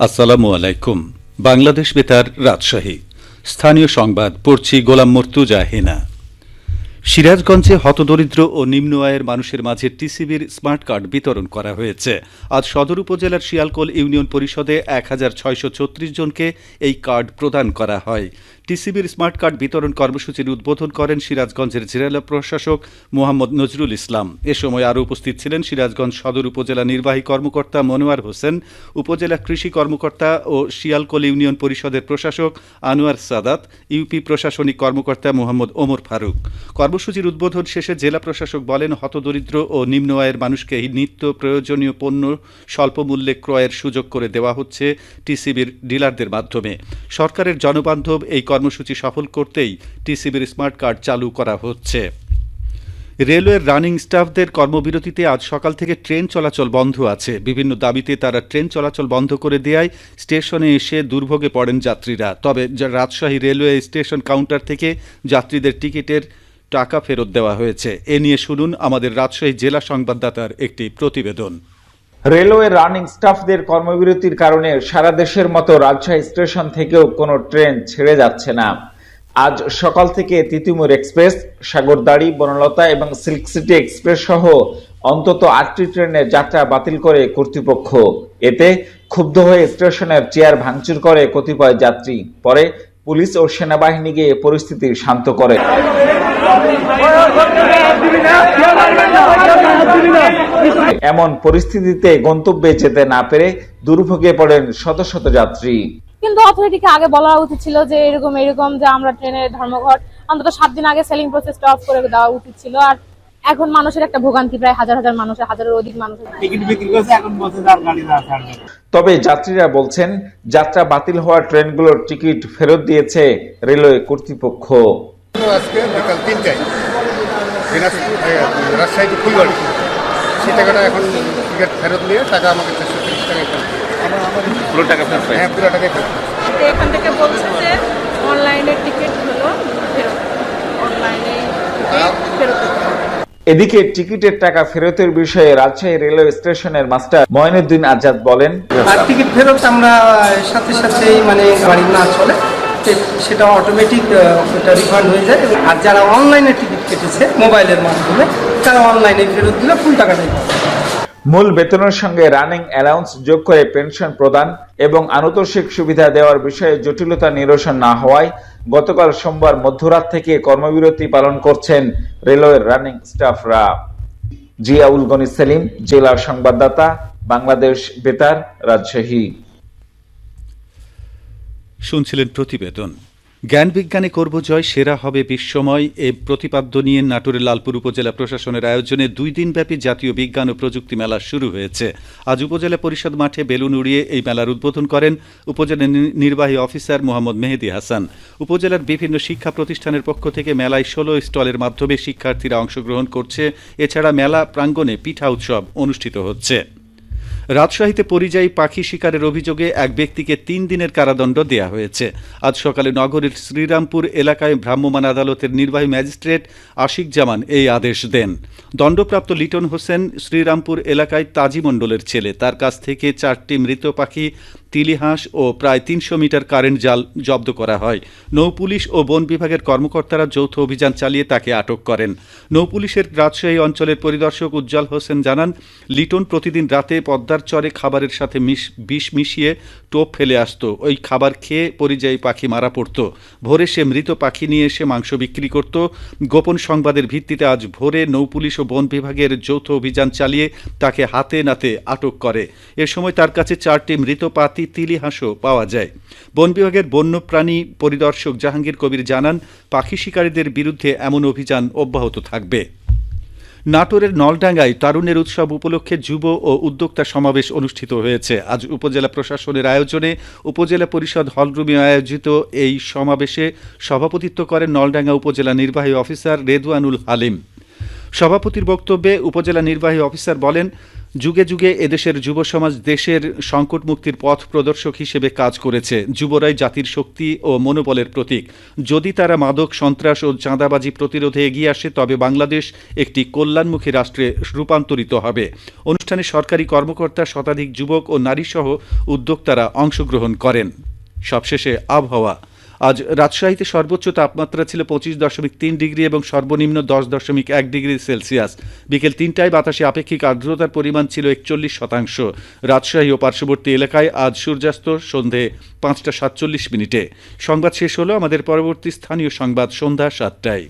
আসসালামু আলাইকুম। বাংলাদেশ বেতার রাজশাহী। স্থানীয় সংবাদ, পড়ছি গোলাম মর্তুজা হেনা। সিরাজগঞ্জে হতদরিদ্র ও নিম্ন আয়ের মানুষের মাঝে টিসিবির স্মার্ট কার্ড বিতরণ করা হয়েছে। আজ সদর উপজেলার শিয়ালকোল ইউনিয়ন পরিষদে এক হাজার ছয়শো ছত্রিশ জনকে এই কার্ড প্রদান করা হয়। টিসিবির স্মার্ট কার্ড বিতরণ কর্মসূচির উদ্বোধন করেন সিরাজগঞ্জের জেলা প্রশাসক মোহাম্মদ নজরুল ইসলাম। এ সময় আরও উপস্থিত ছিলেন সিরাজগঞ্জ সদর উপজেলা নির্বাহী কর্মকর্তা মনোয়ার হোসেন, উপজেলা কৃষি কর্মকর্তা ও শিয়ালকোল ইউনিয়ন পরিষদের প্রশাসক আনোয়ার সাদাত, ইউপি প্রশাসনিক কর্মকর্তা মোহাম্মদ ওমর ফারুক। কর্মসূচির উদ্বোধন শেষে জেলা প্রশাসক বলেন, হতদরিদ্র ও নিম্ন আয়ের মানুষকে নিত্য প্রয়োজনীয় পণ্য স্বল্প মূল্যে ক্রয়ের সুযোগ করে দেওয়া হচ্ছে টিসিবির ডিলারদের মাধ্যমে। সরকারের জনবান্ধব এই কর্মসূচি সফল করতেই টিসিবির স্মার্ট কার্ড চালু করা হচ্ছে। রেলওয়ের রানিং স্টাফদের কর্মবিরতিতে আজ সকাল থেকে ট্রেন চলাচল বন্ধ আছে। বিভিন্ন দাবিতে তারা ট্রেন চলাচল বন্ধ করে দেওয়ায় স্টেশনে এসে দুর্ভোগে পড়েন যাত্রীরা। তবে রাজশাহী রেলওয়ে স্টেশন কাউন্টার থেকে যাত্রীদের টিকিটের টাকা ফেরত দেওয়া হয়েছে। এ নিয়ে শুনুন আমাদের রাজশাহী জেলা সংবাদদাতার একটি প্রতিবেদন। রেলওয়ে রানিং স্টাফদের কর্মবিরতির কারণে সারা দেশের মতো রাজশাহী স্টেশন থেকেও কোনো ট্রেন ছেড়ে যাচ্ছে না। আজ সকাল থেকে তিতুমির এক্সপ্রেস, সাগরদাড়ি, বনলতা এবং সিল্ক সিটি এক্সপ্রেস সহ অন্তত আটটি ট্রেনের যাত্রা বাতিল করে কর্তৃপক্ষ। এতে ক্ষুব্ধ হয়ে স্টেশনের চেয়ার ভাঙচুর করে কতিপয় যাত্রী। পরে পুলিশ ও সেনাবাহিনী গিয়ে পরিস্থিতি শান্ত করে। এমন পরিস্থিতিতে গন্তব্যে যেতে না পেরে দুর্ভোগে পড়েন শত শত যাত্রী। কিন্তু অথরিটিকে আগে বলা উচিত ছিল যে এরকম এরকম যে আমরা ট্রেনের ধর্মঘট অন্তত সাত দিন আগে সেলিং প্রসেসটা অফ করে দেওয়া উচিত ছিল। আর এখন মানুষের একটা ভোগান্তি প্রায় হাজার হাজার মানুষের হাজারের অধিক মানুষের টিকিট বিক্রি করছে এখন বলছে যে আর গাড়ি না ছাড়বে তবে যাত্রীরা বলছেন যাত্রা বাতিল হওয়া ট্রেনগুলোর টিকিট ফেরত দিয়েছে রেলওয়ে কর্তৃপক্ষ। আজকে বিকাল তিনটায়। রাজশাহী টু ফুলবাড়ি সেই টাকাটা এখন টিকিট ফেরত নিয়ে টাকা আমাকে চারশো তিরিশ টাকায় ফেরত পুরো টাকা ফেরত হ্যাঁ পুরো ফেরত এখান থেকে বলছে যে অনলাইনে টিকিট হলো ফেরত অনলাইনে ফেরত এদিকে টিকিটের টাকা ফেরতের বিষয়ে রাজশাহী রেলওয়ে স্টেশনের মাস্টার ময়নুদ্দিন আজাদ বলেন আর টিকিট ফেরত আমরা সাথে সাথেই মানে গাড়ি না চলে সেটা অটোমেটিক ওটা রিফান্ড হয়ে যায় আর যারা অনলাইনে টিকিট কেটেছে মোবাইলের মাধ্যমে, তারা অনলাইনে ফেরত দিলে ফুল টাকাটাই মূল বেতনের সঙ্গে রানিং অ্যালাউন্স যোগ করে পেনশন প্রদান এবং আনুতোষিক সুবিধা দেওয়ার বিষয়ে জটিলতা নিরসন না হওয়ায় গতকাল সোমবার মধ্যরাত থেকে কর্মবিরতি পালন করছেন রেলওয়ের রানিং স্টাফরা জিয়াউল গনি সেলিম জেলার সংবাদদাতা, বাংলাদেশ বেতার, রাজশাহী। শুনছিলেন প্রতিবেদন। জ্ঞান বিজ্ঞানে করব জয়, সেরা হবে বিশ্বময়। এ প্রতিপাদ্য নিয়ে নাটোরের লালপুর উপজেলা প্রশাসনের আয়োজনে দুই দিনব্যাপী জাতীয় বিজ্ঞান ও প্রযুক্তি মেলা শুরু হয়েছে। আজ উপজেলা পরিষদ মাঠে বেলুন উড়িয়ে এই মেলার উদ্বোধন করেন উপজেলা নির্বাহী অফিসার মোহাম্মদ মেহেদি হাসান। উপজেলার বিভিন্ন শিক্ষা প্রতিষ্ঠানের পক্ষ থেকে মেলায় ষোলো স্টলের মাধ্যমে শিক্ষার্থীরা অংশগ্রহণ করছে। এছাড়া মেলা প্রাঙ্গণে পিঠা উৎসব অনুষ্ঠিত হচ্ছে। রাজশাহীতে পরিযায়ী পাখি শিকারের অভিযোগে এক ব্যক্তিকে তিন দিনের কারাদণ্ড দেওয়া হয়েছে। আজ সকালে নগরীর শ্রীরামপুর এলাকায় ভ্রাম্যমাণ আদালতের নির্বাহী ম্যাজিস্ট্রেট আশিক জামান এই আদেশ দেন। দণ্ডপ্রাপ্ত লিটন হোসেন শ্রীরামপুর এলাকায় তাজি মণ্ডলের ছেলে। তার কাছ থেকে চারটি মৃত পাখি তিলিহাঁস ও প্রায় তিনশো মিটার কারেন্ট জাল জব্দ করা হয়। নৌপুলিশ ও বন বিভাগের কর্মকর্তারা যৌথ অভিযান চালিয়ে তাকে আটক করেন। নৌপুলিশের রাজশাহী অঞ্চলের পরিদর্শক উজ্জ্বল হোসেন জানান, লিটন প্রতিদিন রাতে পদ্মার চরে খাবারের সাথে বিষ মিশিয়ে টোপ ফেলে আসতো। ওই খাবার খেয়ে পরিযায়ী পাখি মারা পড়ত। ভোরে সে মৃত পাখি নিয়ে এসে মাংস বিক্রি করত। গোপন সংবাদের ভিত্তিতে আজ ভোরে নৌপুলিশ ও বন বিভাগের যৌথ অভিযান চালিয়ে তাকে হাতে নাতে আটক করে। এ সময় তার কাছে চারটি মৃত পাতি তিলি হাঁসও পাওয়া যায়। বন বিভাগের বন্যপ্রাণী পরিদর্শক জাহাঙ্গীর কবির জানান, পাখি শিকারীদের বিরুদ্ধে এমন অভিযান অব্যাহত থাকবে। নাটোরের নলডাঙ্গায় তারুণের উৎসব উপলক্ষে যুব ও উদ্যোক্তা সমাবেশ অনুষ্ঠিত হয়েছে। আজ উপজেলা প্রশাসনের আয়োজনে উপজেলা পরিষদ হলরুমে আয়োজিত এই সমাবেশে সভাপতিত্ব করেন নলডাঙ্গা উপজেলা নির্বাহী অফিসার রেদুয়ানুল হালিম। সভাপতির বক্তব্যে উপজেলা নির্বাহী অফিসার বলেন যুগে যুগে এদেশের যুব সমাজ দেশের সংকট মুক্তির পথ প্রদর্শক হিসেবে কাজ করেছে। যুবরাই জাতির শক্তি ও মনোবলের প্রতীক। যদি তারা মাদক, সন্ত্রাস ও চাঁদাবাজি প্রতিরোধে এগিয়ে আসে, তবে বাংলাদেশ একটি কল্যাণমুখী রাষ্ট্রে রূপান্তরিত হবে। অনুষ্ঠানে সরকারি কর্মকর্তা, শতাধিক যুবক ও নারীসহ উদ্যোক্তারা অংশগ্রহণ করেন। সবশেষে আবহাওয়া। আজ রাজশাহীতে সর্বোচ্চ তাপমাত্রা ছিল পঁচিশ দশমিক তিন ডিগ্রি এবং সর্বনিম্ন দশ দশমিক এক ডিগ্রি সেলসিয়াস। বিকেল তিনটায় বাতাসে আপেক্ষিক আর্দ্রতার পরিমাণ ছিল একচল্লিশ শতাংশ। রাজশাহী ও পার্শ্ববর্তী এলাকায় আজ সূর্যাস্ত সন্ধে পাঁচটা সাতচল্লিশ মিনিটে। সংবাদ শেষ হলো আমাদের পরবর্তী স্থানীয় সংবাদ সন্ধ্যা সাতটায়।